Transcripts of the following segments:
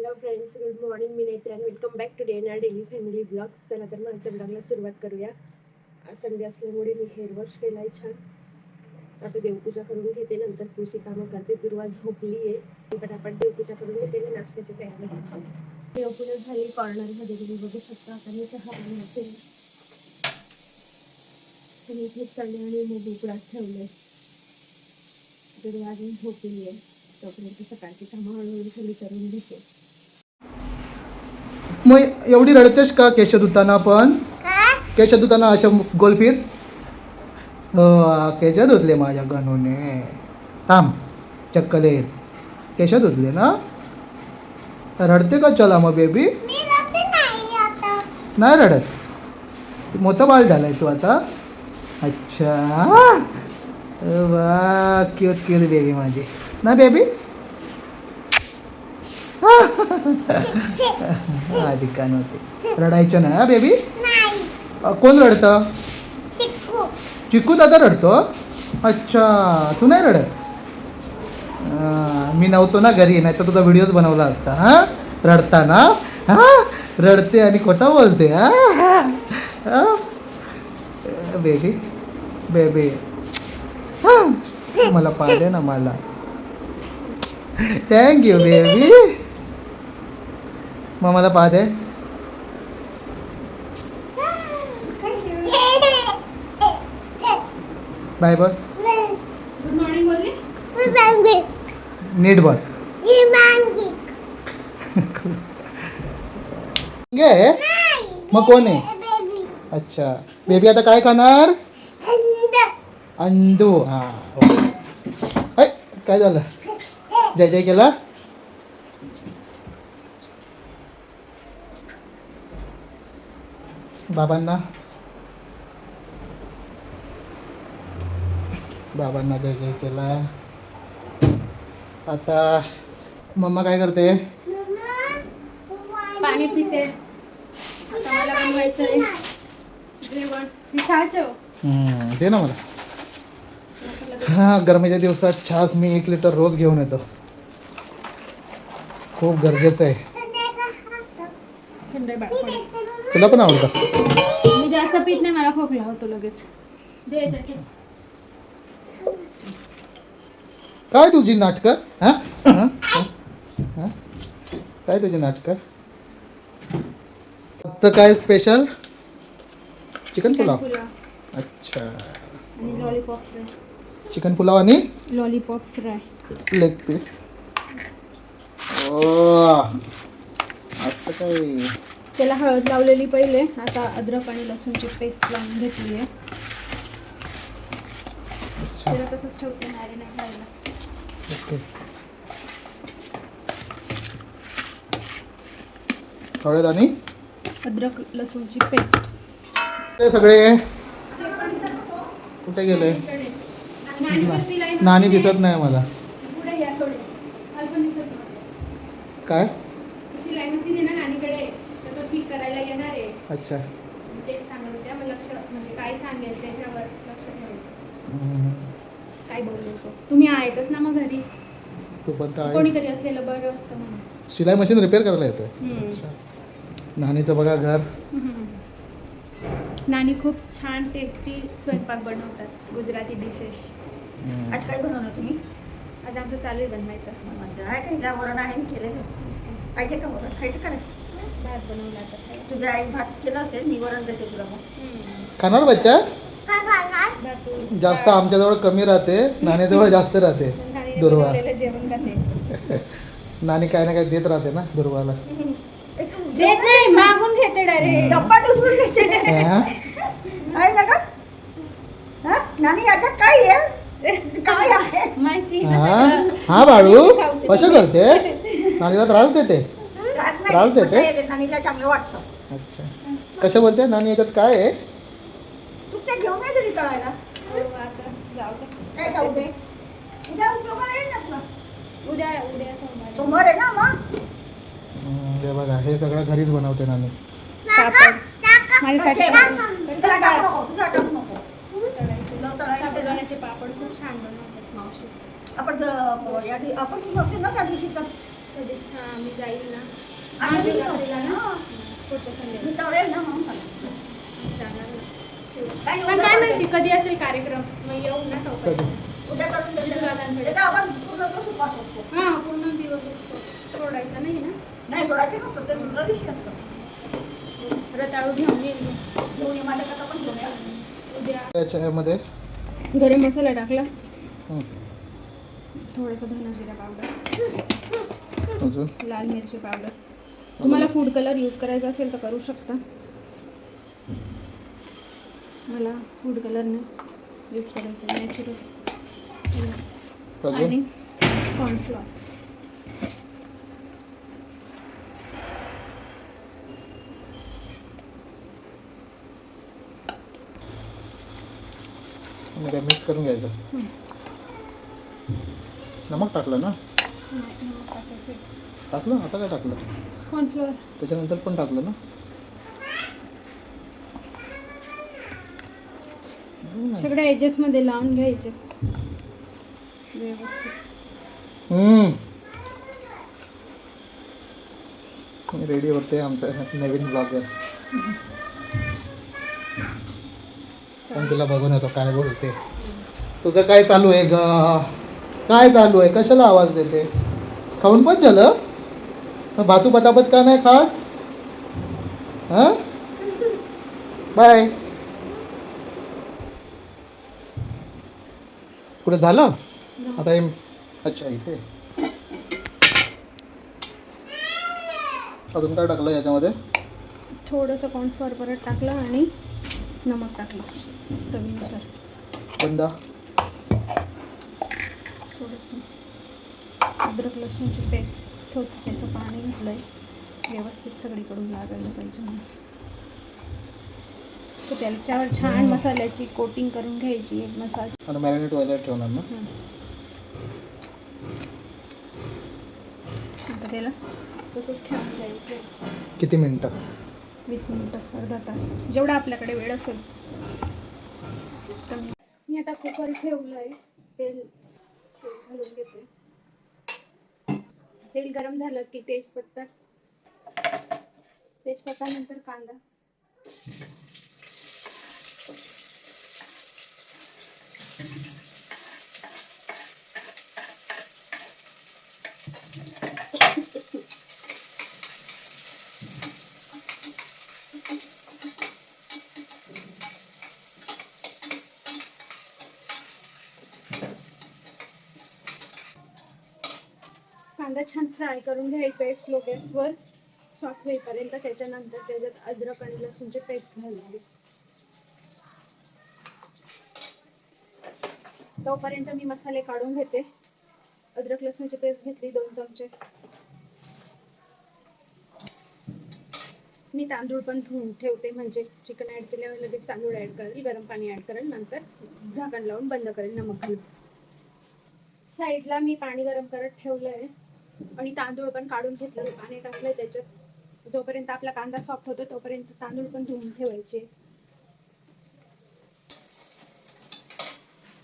Hello friends good morning me Netra and welcome back today ना daily family blogs चला तर माझ्या ब्लॉगला सुरुवात करूया. आज संडे असल्यामुळे मी हेअर वॉश केला आहे छान. आता देवपूजा करून घेते नंतर कृषी कामं करते. दुर्वा झोपली आहे. पटापट देवपूजा करून घेते आणि नाश्त्याची तयारी देवपूजा झाली कॉर्नरमध्ये तुम्ही बघू शकता. आता मी चहा बनवते. आणि इथे चणे आणि मूग उकडात ठेवले दुर्वा अजून झोपली आहे. तोपर्यंत सकाळची कामं हळूहळू सगळी करून घेते. मग एवढी रडतेस का केश धुताना पण? केश धुताना अशा गोलफीत? हो केश धुतले माझ्या गणूने. थांब चक्कल केश धुतले ना? रडते का चला मग बेबी नाही रडत? मोठं बाल झालाय तू आता? अच्छा. अरे वा क्यूट क्यूट बेबी माझी. ना बेबी आधी होते रडायचं नाही हा बेबी अ, कोण रडतं? चिक्कू. दादा रडतो? अच्छा तू नाही रडत? अं, मी नव्हतो ना घरी नाही तर तुझा व्हिडिओच बनवला असता हा? रडताना? हा? रडते आणि खोटं बोलते हा? बेबी बेबी हा. मला पाहिजे ना मला. थँक्यू बेबी मग मला पाहते. बाय गुड मॉर्निंग बोलली नीट बघ घे मग कोण आहे? अच्छा. बेबी आता काय खाणार? अंदू. हा. ऐ, काय झालं? जय जय केला? बाबांना. बाबांना जय जय केला. आता मम्मा काय करते? पाणी पिते. आता मला बनवायचं आहे. जेवण. मी चहा ठेव. हम्म, दे ना मला. हां गरमीच्या दिवसात छास मी एक लिटर रोज घेऊन येतो. खूप गरजेचं आहे. थंड आहे बाळपण. तुला पण आवडतं? जास्त पित नाही मला खोकला होतो लगेच. काय तुझी नाटकं? काय तुझी नाटकं? आजचं काय स्पेशल चिकन पुलाव? अच्छा. चिकन पुलाव आणि? लॉलीपॉप फ्राय लेग पीस ओ! मस्त काय त्याला हळद लावलेली पहिले. आता अद्रक आणि लसूणची पेस्ट लावून घेतली आहे. त्याला तसंच ठेवते मॅरिनेट व्हायला ओके. हळद आणि? अद्रक लसूणची पेस्ट ते सगळे. कुठे गेले? नाणी दिसत नाही. मला. काय अशी लाईन दिली ना नानीकडे तर तो ठीक करायला येणार आहे अच्छा. तेच सांगत होत्या. मग लक्ष म्हणजे काय सांगेल त्याच्यावर लक्ष ठेवायचं. काय बोललो तो. तुम्ही आहेतच ना मग घरी. तू पण तर आहे. कोणीतरी असलेलं बरं असतं म्हणून. शिलाई मशीन रिपेअर करायला येतोय. हम्म. अच्छा. नानीचं बघा घर. हम्म. नानी खूप छान टेस्टी स्वयंपाक बनवतात गुजराती डिशेस हम्म. आज काय बनवलं तुम्ही? आज आमचं चालू आहे बनवायचं. म्हणजे आहे का? हिला वरण आहे ना केलेलं. पाहिजे का वरण? खायचं का? नाही? भात बनवला तर काय. तुझ्या आई भात केला असेल मी वरण देते तुला मग. हम्म. खाणार बच्चा? जास्त आमच्याजवळ कमी राहते नानीजवळ जास्त राहते दुर्वा. बनवलेलं जेवण खाते नानी काय ना काय देत राहते ना दुर्वाला. देत नाही मागून घेते डायरेक्ट डब्बा उचलून घ्यायचे हा? आहे ना का हा? नानी याच्यात काय आहे? काय आहे? माहिती हा. हा बाळू. कसं करते? नानीला त्रास देते. त्रास देते? नानीला चांगलं वाटतं. अच्छा. कसं बोलते? नानी याच्यात काय आहे? तू ते घेऊन नाही तरी तळायला हो, आता जाऊ दे. काय जाऊ दे. उद्या उपयोगाला येईल ना तुला. उद्या उद्या सोमवार. सोमवार आहे ना मग हम्म, हे बघा हे सगळं घरीच बनवते नानी. पापड माझ्यासाठी तुला पापड. टाकू नको तुला टाकू नको. तळायचे. तुला तळायचे. ना. साबुदाण्याचे पापड खूप छान बनवतात मावशी. आपण अं, या दि- आपण तू ना त्या दिवशी तर? कधी? हां मी जाईल ना. पण काय माहिती कधी असेल कार्यक्रम? मग येऊ ना कधी? तोपर्यंत उद्या करून देते. जिजूदादांकडे. त्याचा आपण पूर्ण दिवस उपवास असतो. हा पूर्ण दिवस असतो. सोडायचा नाही ना? नाही सोडायचे नसतं. ते दुसऱ्या दिवशी असतं. रताळू घेऊन येईल मी. दोन्ही माझ्याकडे पण घेऊन या. उद्या. त्याच्यामध्ये गरम मसाला टाकला. हं. थोडंसं धना जिरा पावडर. अजून? लाल मिरची पावडर. तुम्हाला फूड कलर यूज करायचा असेल तर करू शकता. मला फूड कलरने यूज करायचं नॅचरल आणि कॉर्नफ्लॉर काय मिक्स करून घ्यायचं. नमक टाकलं ना? टाकलं? आता काय टाकलं? कॉर्नफ्लॉर त्याच्यानंतर पण टाकलं ना. सगळ्या एजेसमध्ये लावून घ्यायचे. व्यवस्थित. रेडी होते आमचा नवीन ब्लॉगर पण तुला बघून येतो काय बोलते. तुझं काय चालू आहे ग? काय चालू आहे? कशाला आवाज देते? खाऊन पण झालं? मग भातू पतापत का नाही खात? हां? बाय. कुठे झालं? आता हे अच्छा इथे. अजून काय टाकलं याच्यामध्ये? थोडंसं कॉर्नफ्लॉर परत टाकलं आणि नमक टाकलं चवीनुसार. बंदा. थोडंसं. अद्रक लसूणची पेस्ट ठेवतो त्याचं पाणी घातलं आहे व्यवस्थित सगळीकडून लागायला पाहिजे म्हणून. सो त्याच्यावर छान मसाल्याची कोटिंग करून घ्यायची एक मसाज. मॅरिनेट व्हायला ठेवणार ना? आता त्याला तसंच ठेवून द्यायचं. किती मिनटं? वीस मिनटं अर्धा तास. जेवढा आपल्याकडे वेळ असेल. मी आता कुकर ठेवलं आहे तेल तेल घालून घेते. तेल गरम झालं की तेजपत्ता तेजपत्ता नंतर कांदा. कांदा छान फ्राय करून घ्यायचा आहे स्लो गॅसवर. सॉफ्ट होईपर्यंत त्याच्यानंतर त्याच्यात अद्रक आणि लसूणचे पेस्ट घालायची तोपर्यंत मी मसाले काढून घेते. अद्रक लसूणची पेस्ट घेतली दोन चमचे. मी तांदूळ पण धुवून ठेवते म्हणजे चिकन ॲड केल्यावर लगेच तांदूळ ॲड करेल गरम पाणी ऍड करेल नंतर झाकण लावून बंद करेल नमक घालून. साईडला मी पाणी गरम करत ठेवलं आहे आणि तांदूळ पण काढून घेतलं पाणी टाकलं त्याच्यात. जोपर्यंत आपला कांदा सॉफ्ट होतो तोपर्यंत तांदूळ पण धुवून ठेवायचे.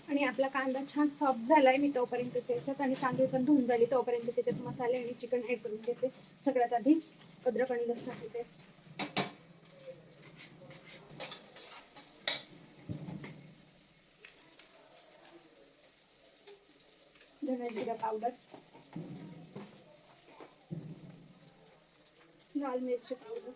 आणि आपला कांदा छान सॉफ्ट झालाय मी तोपर्यंत त्याच्यात आणि तांदूळ पण धुवून झाली. तोपर्यंत त्याच्यात मसाले आणि चिकन ऍड करून घेते. सगळ्यात आधी अद्रक आणि लसणाची पेस्ट. धना जिरा पावडर लाल मिरची पावडर.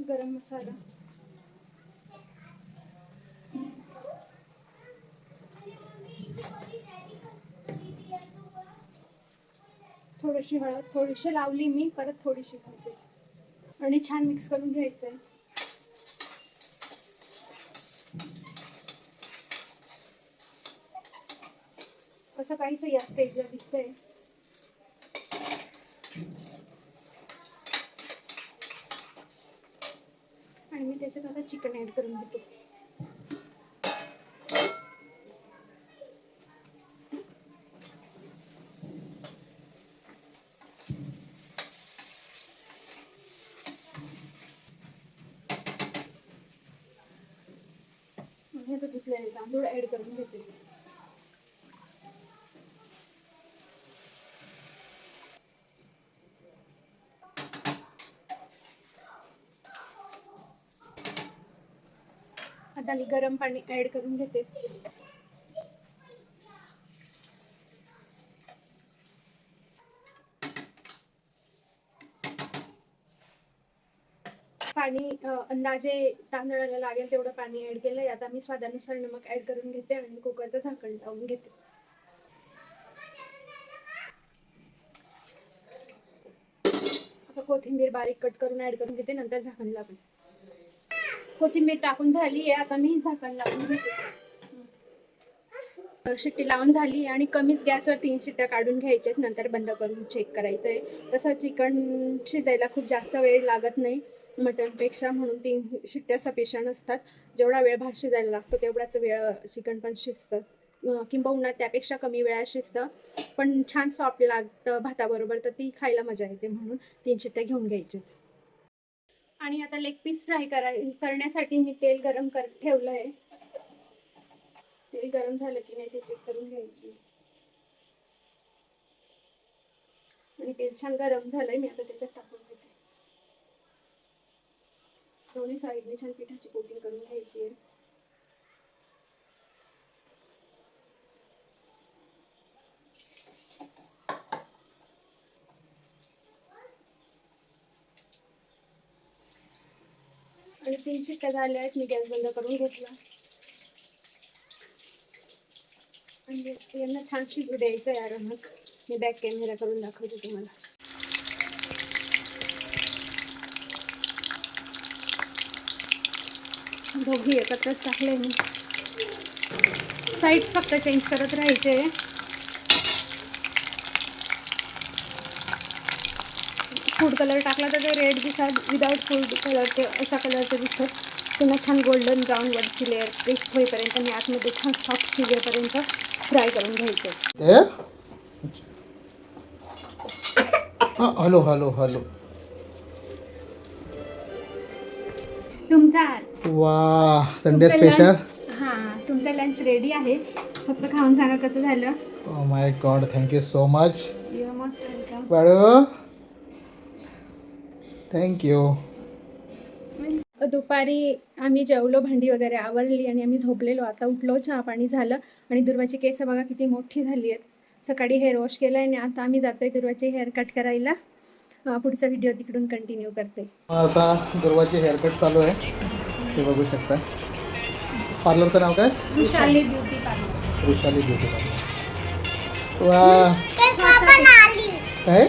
गरम मसाला. थोडीशी हळद थोडीशी लावली मी परत थोडीशी घालते आणि छान मिक्स करून घ्यायचं आहे काहीच या स्टेजला दिसतंय. आणि मी त्याच्यात आता चिकन ऍड करून घेतो. मी आता धुतलेले तांदूळ ऍड करून घेते. मी गरम पाणी ऍड करून घेते. पाणी अंदाजे तांदळाला लागेल तेवढं पाणी ऍड केलंय आता मी स्वादानुसार नमक ऍड करून घेते आणि कुकरचं झाकण लावून घेते. आता कोथिंबीर बारीक कट करून ऍड करून घेते नंतर झाकण लावून कोथिंबीर टाकून झाली आहे. आता मी झाकण लावून घेते. शिट्टी लावून झाली आणि कमीच गॅसवर तीन शिट्ट्या काढून घ्यायच्यात नंतर बंद करून चेक करायचं आहे तसं चिकन शिजायला खूप जास्त वेळ लागत नाही. मटनपेक्षा म्हणून तीन शिट्ट्या सफिशियंट असतात. जेवढा वेळ भात शिजायला लागतो तेवढाच वेळ चिकन पण शिजतं. किंबहुना त्यापेक्षा कमी वेळात शिजतं. पण छान सॉफ्ट लागतं भाताबरोबर तर ती खायला मजा येते म्हणून तीन शिट्ट्या घेऊन घ्यायच्या आणि आता लेग पीस फ्राय कराय करण्यासाठी मी तेल गरम कर ठेवलं आहे तेल गरम झालं की नाही ते चेक करून घ्यायची. आणि तेल छान गरम झालंय मी आता त्याच्यात टाकून घेते दोन्ही साईडने छान पिठाची कोटिंग करून घ्यायची आहे. आणि तीन शिट्ट्या झाल्या आहेत मी गॅस बंद करून घेतला. आणि यांना छान शिजू द्यायचं आहे आरामात. मी बॅक कॅमेरा करून दाखवते तुम्हाला. दोघी एकत्रच टाकले मी. साईड्स फक्त चेंज करत राहायचे. फूड कलर टाकला तर ते रेड दिसतात. विदाऊट फूड कलरचे अशा कलरचे दिसतात. पुन्हा छान गोल्डन ब्राऊन वरची लेअर क्रिस्प होईपर्यंत आणि आतमध्ये छान सॉफ्ट शिजेपर्यंत फ्राय करून घ्यायचे. ते हां हॅलो हॅलो हॅलो तुमचा वा संडे स्पेशल हां तुमचा लंच रेडी आहे. फक्त खाऊन सांगा कसं झालं. ओ my god thank you so much you most welcome thank you दुपारी आम्ही जेवलो भांडी वगैरे आवरली आणि आम्ही झोपलेलो. आता उठलो चहा पाणी झालं आणि दुर्वाची केस बघा किती मोठी झाली आहेत. सकाळी हेअर वॉश केलं आणि आता आम्ही जातोय दुर्वाची हेअर कट करायला. पुढचा व्हिडिओ तिकडून कंटिन्यू करते. आता दुर्वाची हेअरकट चालू आहे. ते बघू शकता. पार्लरचं नाव काय? Vrushali beauty parlour. Vrushali beauty parlour. वा. काय?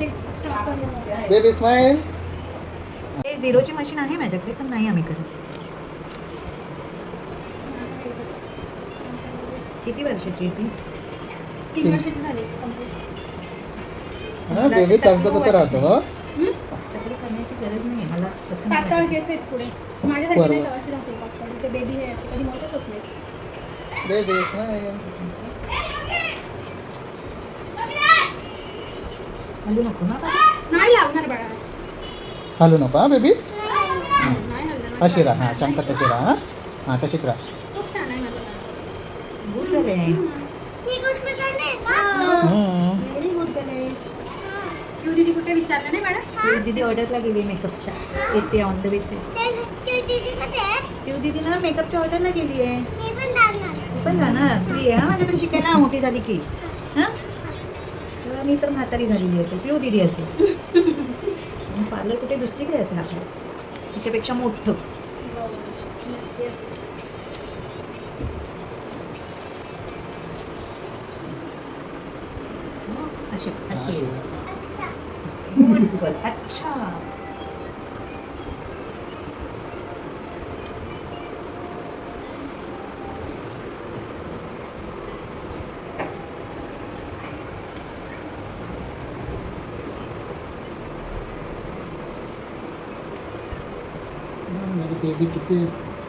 बेबी स्माईल हे झिरोची मशीन आहे माझ्याकडे पण नाही आम्ही करत. किती वर्षाची आहे ती? तीन वर्षाची झाली. हां बेबी सांगतो तसं राहतो हं? करण्याची गरज नाही मला तसं पातळ. केस आहेत पुढे. नाही राहतील पातळ. ते बेबी आहे कधी मोठंच होत नाही बेबी स्माईल हलू नको ना. नाही लावणार बाळा. हलू नको हां बेबी नाही. हलणार अशी राहा हां शांत तशी राहा हां. हां तशीच राहा. खूप छान आहे माझं बाळ. गुड गर्ल आहे हम्म. व्हेरी गुड गर्ल आहे तू दीदी कुठे विचारलं नाही मॅडम दीदी ऑर्डरला गेली मेकअपच्या. येते ऑन द वेच दीदी ना मेकअपच्या ऑर्डरला गेली आहे तू पण जाणार. तू ये हा माझ्याकडे शिकायला मोठी झाली की. मी तर म्हातारी झालेली असेल पिऊ दिदी असेल. पार्लर कुठे? दुसरीकडे असेल आपलं. तिच्यापेक्षा मोठं अशी अशी गुड गर्ल अच्छा बेबी किती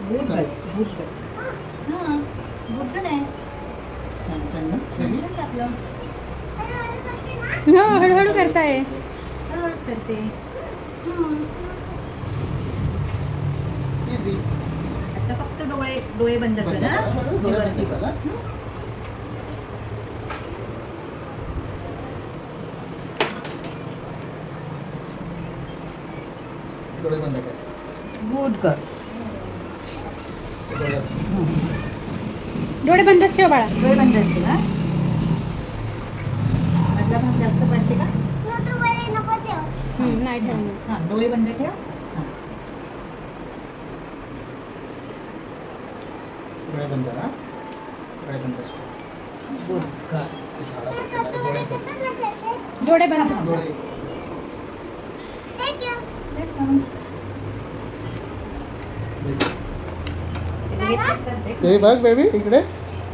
गुड गर्ल गुड गर्ल हां गुड गर्ल आहे छान छान ना. छान छान टाकलं हो हळूहळू करताय. हळूहळूच करते. हां. इझी आता फक्त डोळे डोळे बंद कर. हा डोळे बंद कर, हा. डोळे बंद कर. गुड कर डोळे डोळे बंदच ठेव बाळा. डोळे बंद हा? मधला भाग जास्त पडते का? हम्म, नाही ठेवणार. हां डोळे बंद ठेव हां डोळे बंद कर, हा. डोळे बंद कर. गुड कर डोळे बंद. डोळे बंद डोळे ते बघ बेबी इकडे.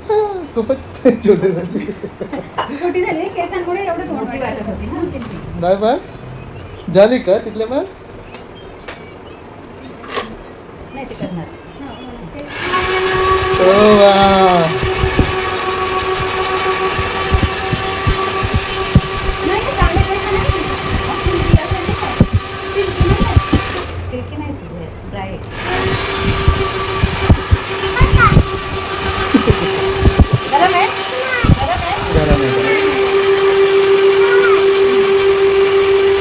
हा, खूपच छोटे झाले. छोटी झाली केसांमुळे एवढं मोठी वाटत होती ना डाळ बघ. झाली का तिथले बघ. नाही ते करणार ओ वा सिल्की नाही तुझे ड्राय गरम आहे गरम आहे गरम आहे.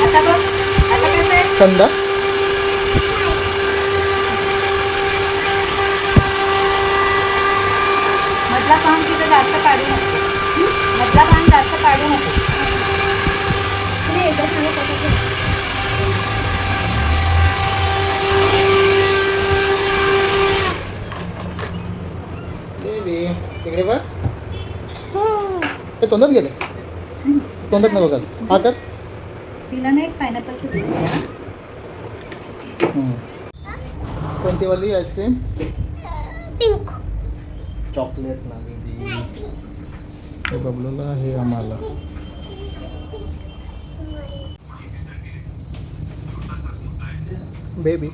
आता बघ आता थंड मधला पान तिथं जास्त काढू नको. मधला पान जास्त काढू नको. बेबी तिकडे बघ. ते तोंडात गेले. तोंडात नको हा कर. तिला ना एक पायनॅपलचं द्या. कोणती वाली आईस्क्रीम? पिंक. चॉकलेट ना बेबी. हे बबलूला हे आम्हाला. बेबी.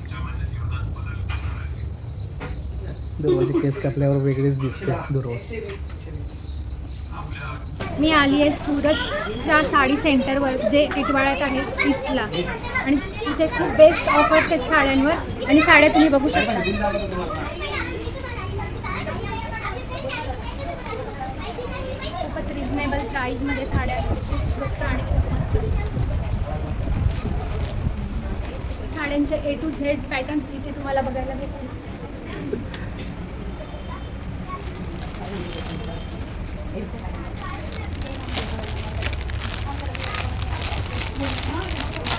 दुर्वाची केस कापल्यावर वेगळीच दिसते दुर्वाज. मी आली आहे सुरतच्या साडी सेंटरवर जे टिटवाळ्यात आहे ईस्टला. आणि इथे खूप बेस्ट ऑफर्स आहेत साड्यांवर आणि साड्या तुम्ही बघू शकता. खूपच रिझनेबल प्राईजमध्ये साड्या स्वस्त आणि खूप मस्त. साड्यांचे ए टू झेड पॅटर्न्स इथे तुम्हाला बघायला भेटतील.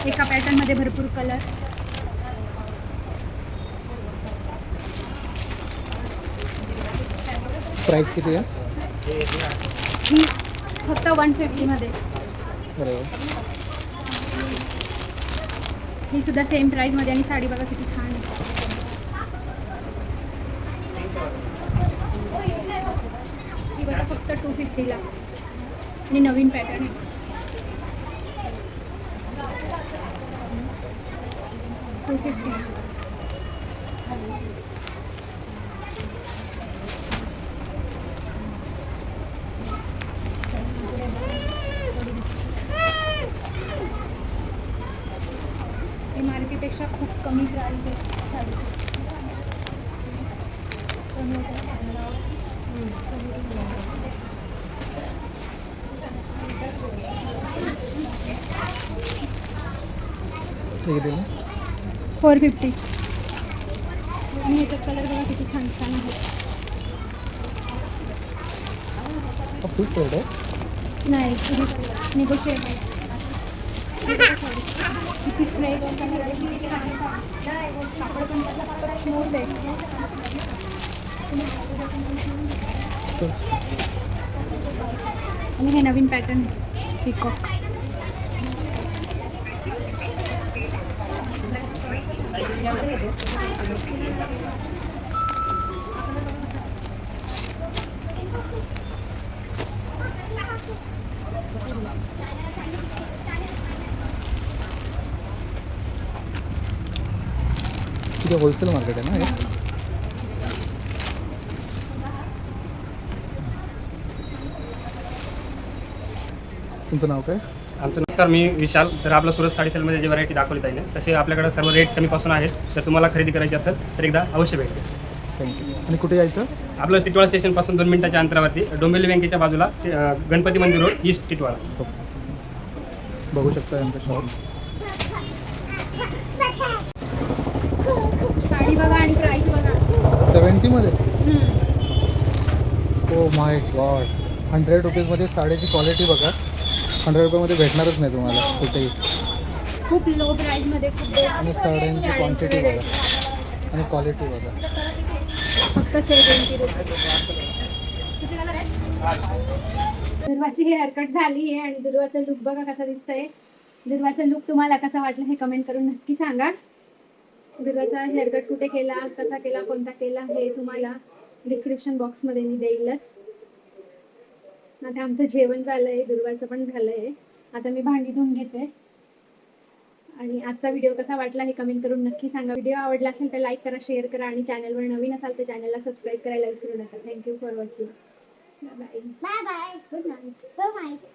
एका पॅटर्नमध्ये भरपूर कलर प्राईस किती आहे? ही फक्त वन फिफ्टीमध्ये बरोबर ही सुद्धा सेम प्राईजमध्ये आणि साडी बघा किती छान आहे. ही बघा फक्त टू फिफ्टीला आणि नवीन पॅटर्न आहे. टू फिफ्टी हे मार्केटपेक्षा खूप कमी प्राईस आहे साडीची. ठीक आहे? Four fifty. आणि ह्याच्यात कलर बघा किती छान छान आहे. नाही निगोशिएट किती कापड पण स्मूथ आहे आणि हे नवीन पॅटर्न आहे. पिकॉक तिथे होलसेल मार्केट आहे ना हे? तुमचं नाव काय? आमचं नमस्कार मी विशाल. तर आपलं सुरत साडी सेलमध्ये जे व्हरायटी दाखवली जाईल तसे आपल्याकडे सर्व रेट कमीपासून आहेत. जर तुम्हाला खरेदी करायची असेल तर एकदा अवश्य भेट द्या. थँक्यू आणि कुठे यायचं आपलं टिटवाळा स्टेशनपासून दोन मिनिटाच्या अंतरावरती डोंबिवली बँकेच्या बाजूला अ, गणपती मंदिर रोड ईस्ट टिटवाळा. बघू शकता यांचं शॉप साडी बघा आणि प्राईस बघा. सेवन्टीमध्ये ओ माय गॉड हंड्रेड रुपीजमध्ये साडीची क्वालिटी बघा. हंड्रेड रुपयामध्ये भेटणारच नाही तुम्हाला कुठेही. खूप लो प्राईसमध्ये खूप आणि साड्यांची क्वांटिटी. बघा. आणि क्वालिटी बघा. फक्त सेव्हन्टी रुपये दुर्वाची हेअरकट झाली आहे आणि दुर्वाचा लुक बघा कसा दिसतंय. दुर्वाचा लुक तुम्हाला कसा वाटला हे कमेंट करून नक्की सांगा. दुर्वाचा हेअरकट कुठे केला कसा केला कोणता केला हे तुम्हाला डिस्क्रिप्शन बॉक्समध्ये मी देईलच. आता आमचं जेवण झालं आहे दुर्वाचं पण झालं आहे आता मी भांडी धुवून घेते. आणि आजचा व्हिडिओ कसा वाटला हे कमेंट करून नक्की सांगा. व्हिडिओ आवडला असेल तर लाईक करा शेअर करा आणि चॅनलवर नवीन असाल तर चॅनलला सबस्क्राईब करायला विसरू नका. Thank you for watching bye bye good night good night